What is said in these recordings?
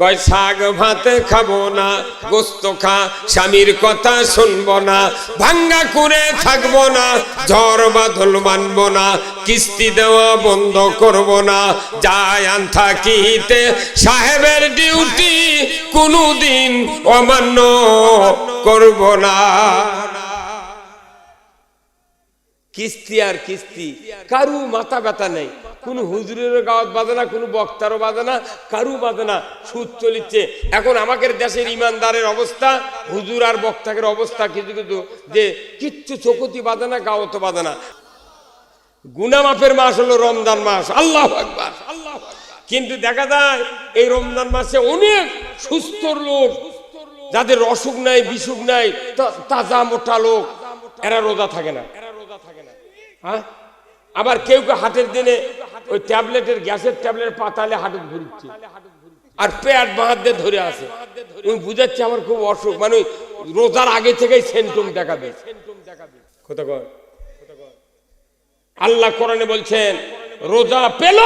কয়, শাক ভাতে খাব না, গোস্ত খা, স্বামীর কথা শুনব না, ভাঙ্গা করে থাকব না, ঝড় বাদল মানবো না, কিস্তি দেওয়া বন্ধ করব না, যায় আন থাকিতে সাহেবের ডিউটি কোনোদিন অমান্য করব না। কিস্তি আর কিস্তি, কারু মাথা ব্যথা নেই। কোন হুজুরের গাওয়াত বাজে না, কোনো বক্তারও বাজে না, কারু বাজে না, সুদ চলিচ্ছে। এখন আমাদের দেশের ইমানদারের অবস্থা, হুজুর আর বক্তাকের অবস্থা কিছু কিছু যে কিচ্ছু চকতি বাজে না গাওয়াত বাজে না। গুনামাফের মাস হলো রমজান মাস, আল্লাহ আকবার, আল্লাহ কিন্তু দেখা যায়, এই রমজান মাসে অনেক সুস্থ লোক, যাদের অসুখ নাই, বিসুখ নাই তাজা মোটা লোক থাকে এরা রোজা থাকে না। হ্যাঁ? আবার কেউ কেউ হাটের দিনে ওই ট্যাবলেটের গ্যাসের ট্যাবলেট পাতালে হাটে ঘুরছে। আর পেট বাহাত দিয়ে ধরে আছে। ওই বুঝাচ্ছে আমার খুব অসুখ। মানে রোজার আগে থেকেই সেন্টুম দেখাবে। কোথা আল্লাহ কোরআনে বলছেন, রোজা পেল,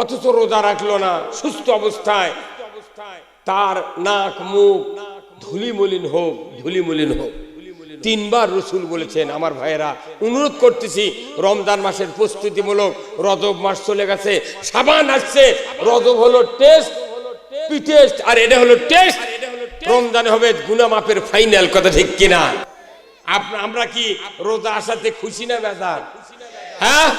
অথচ রোজা রাখল না। সুস্থ অবস্থায়। তার নাক মুখ ধুলিমলিন হোক ধুলিমলিন হোক। তিনবার রসুল বলেছেন, আমার ভাইয়েরা, অনুরোধ করতেছি, রমজান মাসের প্রস্তুতিমূলক রজব মাস চলে গেছে, সাবান আসছে, রজব হলো টেস্ট টেস্ট, আর এটা হলো টেস্ট, রমজানে হবে গুনামাপের ফাইনাল, কথা ঠিক কিনা? আমরা কি রোজা আসাতে খুশি না বেজার? হ্যাঁ?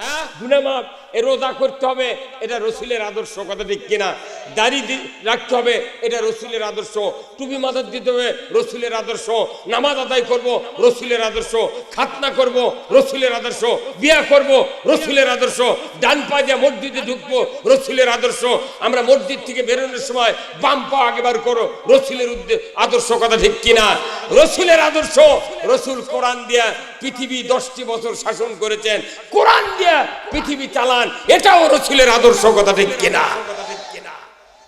হ্যাঁ? গুনামাপ এ রোজা করতে হবে, এটা রসুলের আদর্শ, কথা ঠিক কিনা? দাড়ি রাখতে হবে, এটা রসুলের আদর্শ। টুপি মাথার দিতে হবে, রসুলের আদর্শ। নামাজ আদায় করব, রসুলের আদর্শ। খাতনা করব, রসুলের আদর্শ। বিয়া করব, রসুলের আদর্শ। ডান পা দিয়ে মসজিদে ঢুকবো, রসুলের আদর্শ। আমরা মসজিদ থেকে বেরোনোর সময় বাম পা আগে বার করো, রসুলের আদর্শ, কথা ঠিক কিনা? রসুলের আদর্শ। রসুল কোরআন দিয়া পৃথিবী দশটি বছর শাসন করেছেন। কোরআন দিয়া পৃথিবী চালান এটাও রসুলের আদর্শ কথা ঠিক কিনা?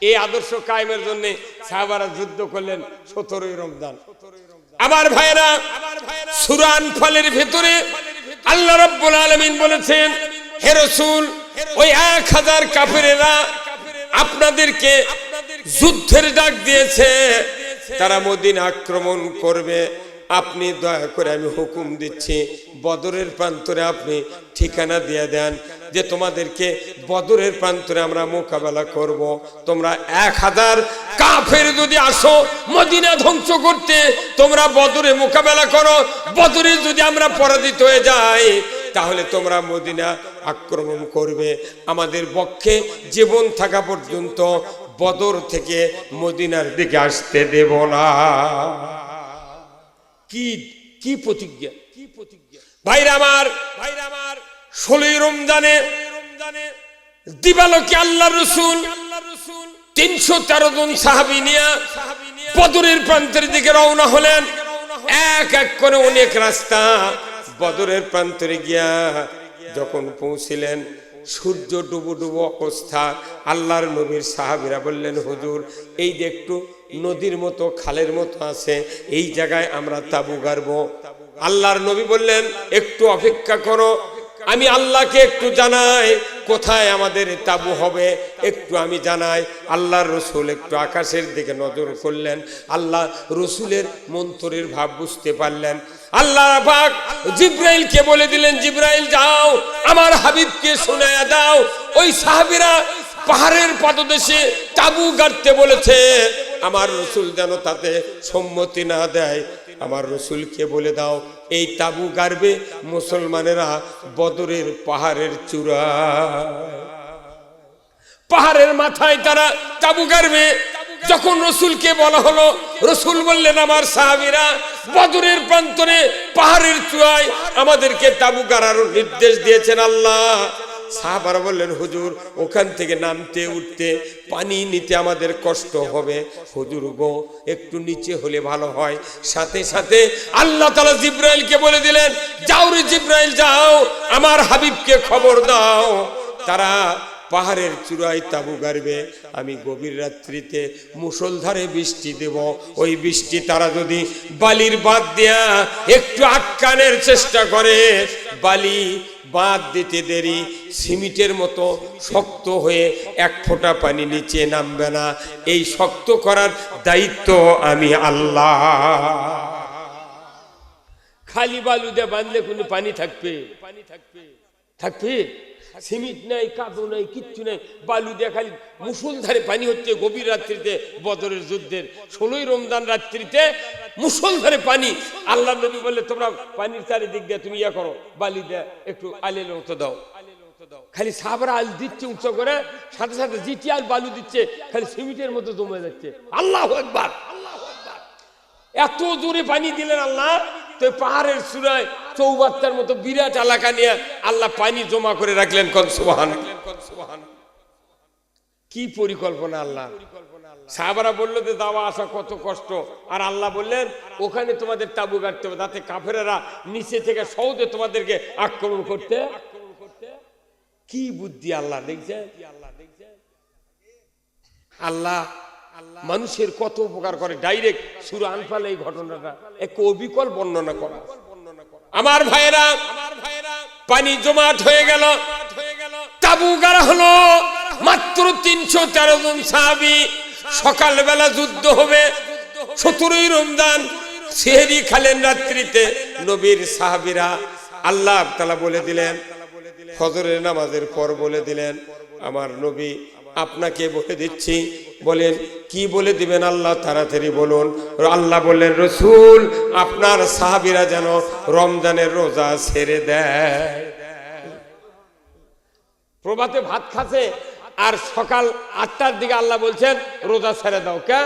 এই আদর্শ কায়েমের জন্য সাহাবারা যুদ্ধ করলেন সতেরোই রমজান। আমার ভাইরা সুরান ফলের ভেতরে আল্লাহ রাব্বুল আলামিন বলেছেন, হে রসুল, ওই এক হাজার কাফেরেরা আপনাদেরকে যুদ্ধের ডাক দিয়েছে, তারা মদিনা আক্রমণ করবে। আপনি দয়া করে আমি হুকুম দিচ্ছি, বদরের প্রান্তরে আপনি ঠিকানা দিয়ে দেন যে তোমাদেরকে বদরের প্রান্তরে আমরা মোকাবেলা করব। তোমরা এক হাজার কাফের যদি আসো মদিনা ধ্বংস করতে, তোমরা বদরে মোকাবেলা করো, বদরে যদি আমরা পরাজিত হয়ে যাই, তাহলে তোমরা মদিনা আক্রমণ করবে। আমাদের পক্ষে জীবন থাকা পর্যন্ত বদর থেকে মদিনার দিকে আসতে দেব না। কি কি প্রতিজ্ঞা কি প্রতিজ্ঞা? ভাইরা আমার ভাইরা আমার, ষোলোই রমজানে রমজানে দিবালোকে আল্লাহ রসুল আল্লাহ রসুল তিনশো তেরো জন সাহাবি নিয়ে বদরের প্রান্তের দিকে রওনা হলেন। এক এক করে অনেক রাস্তা বদরের প্রান্তরে গিয়া যখন পৌঁছিলেন, সূর্য ডুবো ডুবো অবস্থা, আল্লাহর নবীর সাহাবিরা বললেন, হুজুর, এই একটু নদীর মতো, খালের মতো আছে, এই জায়গায় আমরা তাবু গাড়বো। আল্লাহর নবী বললেন, একটু অপেক্ষা করো, আমি আল্লাহকে একটু জানাই, কোথায় আমাদের তাবু হবে? একটু আমি জানাই। আল্লাহর রসুল একটু আকাশের দিকে নজর করলেন। আল্লাহ রসুলের মন্তরের ভাব বুঝতে পারলেন। আল্লাহ পাক জিব্রাইলকে বলে দিলেন, জিব্রাইল যাও, আমার হাবিবকে শোনায়া দাও। ওই সাহাবীরা পাহাড়ের পাদদেশে তাবু গাড়তে বলেছে। আমার রসুল যেন তাতে সম্মতি না দেয়। আমার রসুলকে বলে দাও, এই তাবু গাড়বে মুসলমানেরা বদরের পাহাড়ের চূড়া পাহাড়ের মাথায় তারা তাবু গাড়বে। যখন রসুলকে বলা হলো, রসুল বললেন, আমার সাহাবিরা, বদরের প্রান্তরে পাহাড়ের চূড়ায় আমাদেরকে তাবু গাড়ার নির্দেশ দিয়েছেন আল্লাহ। সাহাবারা বললেন, হুজুর, ওখান থেকে নামতে, উঠতে পানি নিতে আমাদের কষ্ট হবে। হুজুর গো, একটু নিচে হলে ভালো হয়। সাথে সাথে আল্লাহ তালা জিব্রাইলকে বলে দিলেন, যাও রে জিব্রাইল, যাও, আমার হাবিবকে খবর দাও। তারা পাহাড়ের চূড়ায় তাবু গাড়বে। আমি গভীর রাত্রিতে মুসলধারে বৃষ্টি দেব। ওই বৃষ্টি তারা যদি বালির বাদ দেয়া একটু আটকানের চেষ্টা করে, বালি বাঁধ দিতে দেরি সিমিটের মতো শক্ত হয়ে এক ফোঁটা পানি নিচে নামবে না। এই শক্ত করার দায়িত্ব আমি আল্লাহ। খালি বালুদে বাঁধলে কোনো পানি থাকবে পানি থাকবে? থাকবে সিমিট নাই, কাদো নাই, কিচ্ছু নাই। বালু দিয়ে খালি মুসলধারে পানি হচ্ছে গভীর রাত্রিতে বদরের যুদ্ধের। ষোলোই রমজান রাত্রিতে মুসলধারে পানি। আল্লাহ নবী বললে, তোমরা পানির চারিদিক দিয়ে তুমি ইয়া করো, বালি দিয়ে একটু আলের মতো দাও। খালি সাবরা আল দিচ্ছে উঁচু করে, সাথে সাথে জিটি আল বালু দিচ্ছে, খালি সিমিটের মতো জমে যাচ্ছে। আল্লাহ একবার এত জোরে পানি দিলেন আল্লাহ, তো পাহাড়ের চূড়ায় চৌবাচ্চার মতো বিরাট এলাকা নিয়ে আল্লাহ পানি জমা করে রাখলেন কন সুবহান। কি পরিকল্পনা আল্লাহ? সাহাবারা বলল যে দাওয়া আসা কত কষ্ট। আর আল্লাহ বললেন, ওখানে তোমাদের তাবু গাড়তে হবে, যাতে কাফেরেরা নিচে থেকে সহজে তোমাদেরকে আক্রমণ করতে। কি বুদ্ধি আল্লাহ দেখছেন? আল্লাহ মানুষের কত উপকার করে। ডাইরেক্ট সুর আনফালে এই ঘটনাটা। এক অবিকল বর্ণনা করা। আমার ভাইরা পানি জমাট হয়ে গেল। তাবু গাড়া হলো। মাত্র তিনশো তেরো জন সাহাবি সকালবেলা যুদ্ধ হবে। সতেরোই রমজান সেহেরি খালেন রাত্রিতে নবীর সাহাবিরা আল্লাহ তালা বলে দিলেন, ফজরের নামাজের পর বলে দিলেন, আমার নবী আপনাকে বলে দিচ্ছি বলেন, কি বলে দিবেন আল্লাহ? তাড়াতাড়ি বলুন। আল্লাহ বললেন, রসুল, আপনার সাহাবিরা যেন রমজানের রোজা ছেড়ে দেয়। প্রভাতে ভাত খাচ্ছে, আর সকাল আটটার দিকে আল্লাহ বলছেন, রোজা ছেড়ে দাও। কে?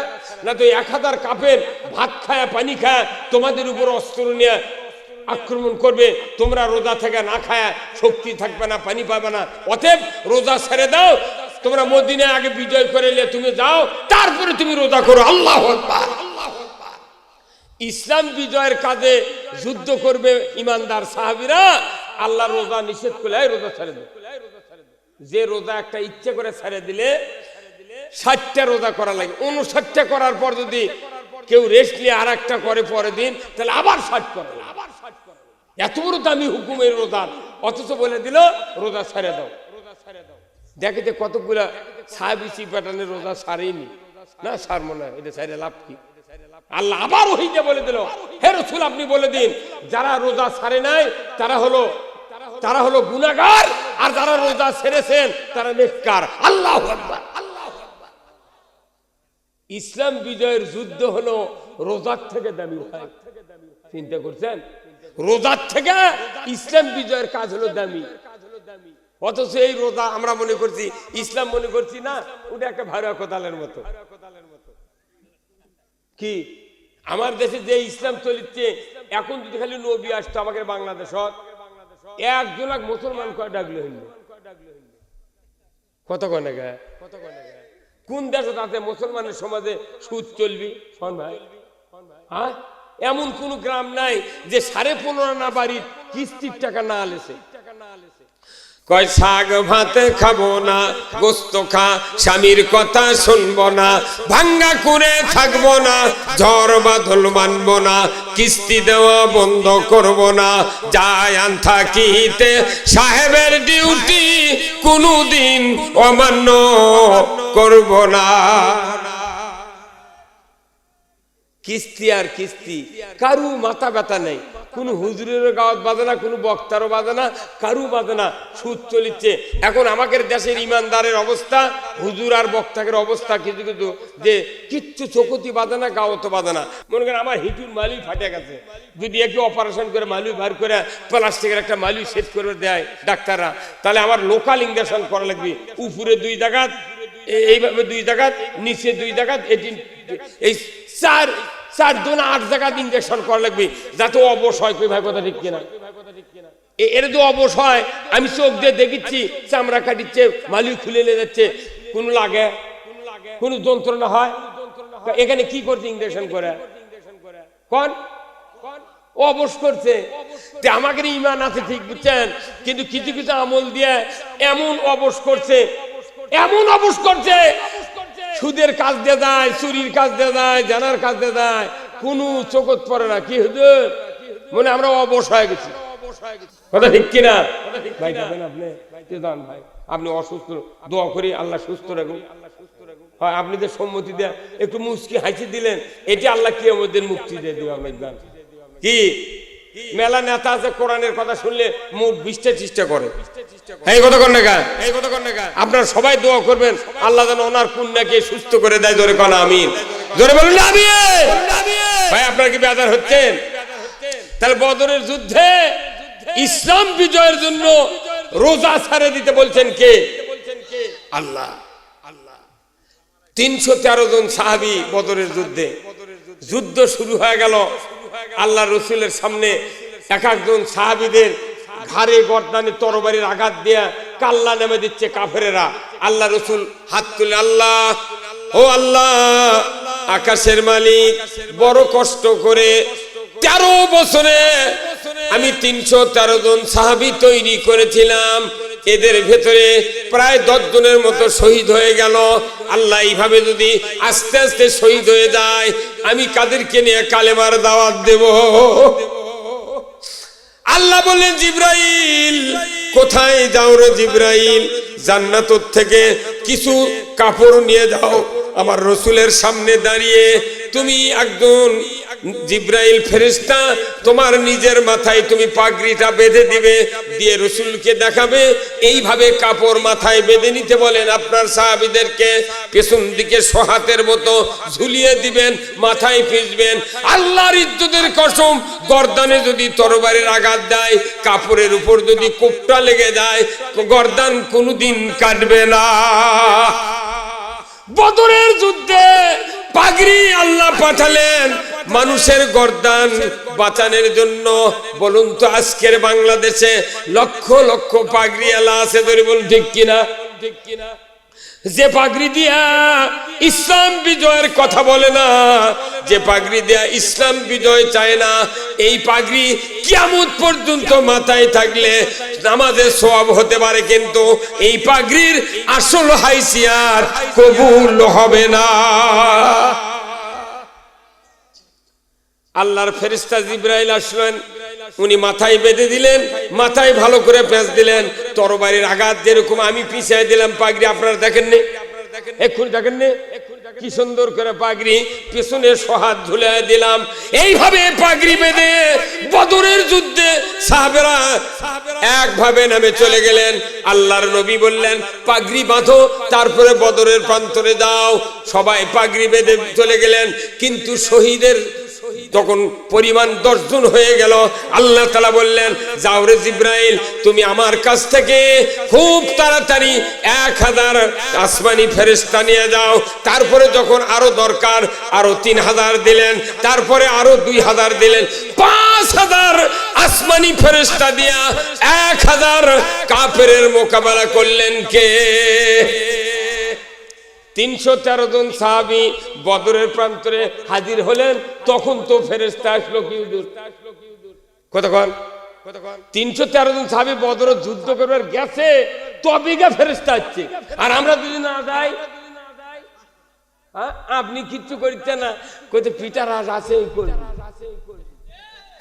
না তো এক হাজার কাপের ভাত খায়, পানি খায় তোমাদের উপর অস্ত্র নিয়ে আক্রমণ করবে, তোমরা রোজা থেকে না খায় শক্তি থাকবে না, পানি পাবে না। অতএব রোজা ছেড়ে দাও তোমরা মদিনে আগে বিজয় করে নিয়ে তুমি যাও, তারপরে তুমি রোজা করো। আল্লাহ ইসলাম বিজয়ের কাজে যুদ্ধ করবে ইমানদার সাহাবিরা, আল্লাহ রোজা নিষেধ করলে "এই রোজা ছেড়ে দাও যে রোজা একটা ইচ্ছে করে ছেড়ে দিলে, ষাটটা রোজা করা লাগে। উনষাটটা করার পর যদি কেউ রেস্ট নিয়ে আর একটা করে পরের দিন, তাহলে আবার ষাট করে। আবার ষাট করে এত বড় দামি হুকুমের রোজার অথচ বলে দিল, রোজা ছেড়ে দাও। দেখে যে কতগুলা সাহাবি চিপাটানের রোজা সারেনি। না সার মনে হয় এটা সাইডে লাভ কি? আল্লাহ আবার ওহিতে বলে দিল, হে রসুল, আপনি বলে দিন, যারা রোজা সারে নাই, তারা হলো তারা হলো গুনাগার আর যারা রোজা ছেড়েছেন তারা নেককার। আল্লাহ আকবার। ইসলাম বিজয়ের যুদ্ধ হলো রোজার থেকে দামি ভাই। চিন্তা করছেন? রোজার থেকে ইসলাম বিজয়ের কাজ হলো দামি। অথচ এই রোজা আমরা মনে করছি, ইসলাম মনে করছি না, ওটা একটা ভাড়া কোদালের মতো। কি? আমার দেশে যে ইসলাম চলিচ্ছে, এখন যদি খালি নবী আসতো আমাকে বাংলাদেশ একজন এক মুসলমান কয় ডাকলে হইল। কত কনে গায়ে কোন দেশে তাতে মুসলমানের সমাজে সুদ চলবি? শোন ভাই। হ্যাঁ? এমন কোন গ্রাম নাই যে সাড়ে পনেরো না বাড়ির কিস্তির টাকা না আলেছে টাকা না আলেছে কয়, শাক ভাতে খাব না, গোস্ত খা, স্বামীর কথা শুনব না, ভাঙ্গা করে থাকব না, ঝড় বাদল মানবো না, কিস্তি দেওয়া বন্ধ করব না, যায় আন থাকিতে সাহেবের ডিউটি কোনোদিন অমান্য করব না। কিস্তি আর কিস্তি, কারু মাথা ব্যথা নেই। কোন হুজুরেরও গাওয়াত বাজে না, কোনো বক্তারও বাজে না, কারু বাজে না, সুদ চলিচ্ছে। এখন আমাদের দেশের ইমানদারের অবস্থা, হুজুর আর বক্তাকের অবস্থা কিছু কিছু যে কিচ্ছু চকতি বাজে না গাওয়াতো বাজে না। মনে করেন আমার হিটুর মালি ফাটে গেছে। যদি একটু অপারেশন করে মালু বার করে প্লাস্টিকের একটা মালু সেট করে দেয় ডাক্তাররা, তাহলে আমার লোকাল ইঞ্জেকশন করা লাগবে। উপরে দুই জায়গা এইভাবে দুই জায়গা নিচে দুই জায়গা এটি এই চার চার দুন আট জায়গা ইনজেকশন করা লাগবে। যাতে অবশ হয় ভাই কথা ঠিক কিনা? এর তো অবশ হয়, আমি চোখ দিয়ে দেখিচ্ছি, চামড়া কাটিচ্ছে, মালি খুলে নিয়ে যাচ্ছে। কোন লাগে? কোন যন্ত্রণা হয়? এখানে কি করছে ইঞ্জেকশন করে? কোন? অবশ করছে। আমাকে ইমান আছে ঠিক, বুঝছেন? কিন্তু কিছু কিছু আমল দিয়ে এমন অবশ করছে, এমন অবশ করছে সুদের কাজ দিয়ে দেয়, চুরির কাজ দিয়ে দেয়, জানার কাজ দিয়ে দেয়, কোনো চোখত পড়ে না। কি হুজুর? মনে আমরা অবশ হয়ে গেছি। কথা ঠিক কিনা? ভাই, যাবেন আপনি? ভাই। আপনি অসুস্থ, দোয়া করি আল্লাহ সুস্থ রাখুন হয়, আপনি যে সম্মতি দেন, একটু মুস্কি হাসি দিলেন, এটি আল্লাহ কি আমাদের মুক্তি দিয়ে দেবে কি? মেলা নেতা আছে কোরআনের কথা শুনলে মুখ বিষ্টা চেষ্টা করে। এই কথা কর না গা এই কথা না গা আপনারা সবাই দোয়া করবেন আল্লাহ যেন ওনার পুণ্যকে সুস্থ করে দেয় জোরে কোন আমিন। জোরে বলুন না আমিন। ভাই আপনারা কি বেজার হচ্ছেন তাহলে বদরের যুদ্ধে ইসলাম বিজয়ের জন্য রোজা ছাড়ে দিতে বলছেন কে? আল্লাহ। তিনশো তেরো জন সাহাবি বদরের যুদ্ধে। যুদ্ধ শুরু হয়ে গেল। আল্লাহ রসুলের সামনে এক একজন সাহাবিদের ঘাড়ে গর্দানে তরবারির আঘাত দিয়া কাল্লা নেমে দিচ্ছে কাফেরেরা। আল্লাহ রসুল হাত তুলে, আল্লাহ, ও আল্লাহ, আকাশের মালিক, বড় কষ্ট করে তেরো বছরে আমি তিনশো তেরো জন সাহাবি তৈরি করেছিলাম। এদের ভেতরে প্রায় দশ জনের মতো শহীদ হয়ে গেল। আল্লাহ এইভাবে যদি আস্তে আস্তে শহীদ হয়ে যায়, আমি কাদেরকে নিয়ে কালেমার দাওয়াত দেব? আল্লাহ বললেন, জিব্রাইল, কোথায় যাও রে জিব্রাইল? জান্নাতর থেকে কিছু কাপড় নিয়ে যাও। আমার রসুলের সামনে দাঁড়িয়ে তুমি একজন জিব্রাইল ফেরিস্তা তোমার নিজের মাথায় তুমি পাগড়িটা বেঁধে দিবে, দিয়ে রসুলকে দেখাবে। এইভাবে কাপড় মাথায় বেঁধে নিতে বলেন আপনার সাহাবিদেরকে। পেছন দিকে সোহাতের মতো ঝুলিয়ে দিবেন, মাথায় পিসবেন আল্লাহর ইজ্জতের কসম, গর্দানে যদি তরবারের আঘাত দেয়, কাপড়ের উপর যদি কোপটা লেগে যায়, গর্দান কোনোদিন কাটবে না। বদরের যুদ্ধে পাগড়ি আল্লাহ পাঠালেন মানুষের গরদান বাঁচানোর জন্য। বলুন তো আজকের বাংলাদেশে লক্ষ লক্ষ পাগড়ি আল্লাহ আছে ধরে বলুন, ঠিক কিনা? ঠিক কিনা যে পাগড়ি দিয়া ইসলাম বিজয়ের কথা বলে না, যে পাগড়ি দিয়া ইসলাম বিজয় চায় না, এই পাগড়ি কিয়ামত পর্যন্ত মাথায় থাকলে নামাজের সওয়াব হতে পারে কিন্তু এই পাগড়ির আসল হাইসিয়াত কবুল হবে না। আল্লাহর ফেরিস্তা জিব্রাইল আসলেন উনি মাথায় বেঁধে দিলেন, মাথায় ভালো করে পেঁচ দিলেন, তরবারির আঘাত যেরকম আমি পিছিয়ে দিলাম পাগড়ি, আপনারা দেখেননি এক্ষুনি দেখেননি কি সুন্দর করে পাগড়ি পেছনে সহাত ঝুলে দিলাম। এইভাবে পাগড়ি বেঁধে বদরের যুদ্ধে সাহাবেরা একভাবে নামে চলে গেলেন। আল্লাহর নবী বললেন, পাগড়ি বাঁধো, তারপরে বদরের প্রান্তরে যাও। সবাই পাগড়ি বেঁধে চলে গেলেন, কিন্তু শহীদের তখন পরিমাণ দশজন হয়ে গেল। আল্লাহ তালা বললেন যাওরে জিব্রাইল, তুমি আমার কাছ থেকে খুব তাড়াতাড়ি এক হাজার আসমানি ফেরেস্তা নিয়ে যাও। তারপরে যখন আরও দরকার, আরও তিন হাজার দিলেন, তারপরে আরও দুই হাজার দিলেন। পাঁচ হাজার আসমানি ফেরেস্তা দিয়া এক হাজার কাফেরের মোকাবেলা করলেন কে? তিনশো তেরো জন সাহাবি বদরের প্রান্তরে হাজির হলেন, তখন তো ফেরেস্তা আসলো কি কতক্ষণ তিনশো তেরো জন সাহাবি বদর যুদ্ধ করবার গেছে তবিগা ফেরেস্তা আসছে আর আমরা যদি না যাই হ্যাঁ? আপনি কিচ্ছু করিতে না কইতে পিটার আজ আছে, এই করবি।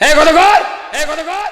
হ্যাঁ কতক্ষণ হ্যাঁ কতক্ষণ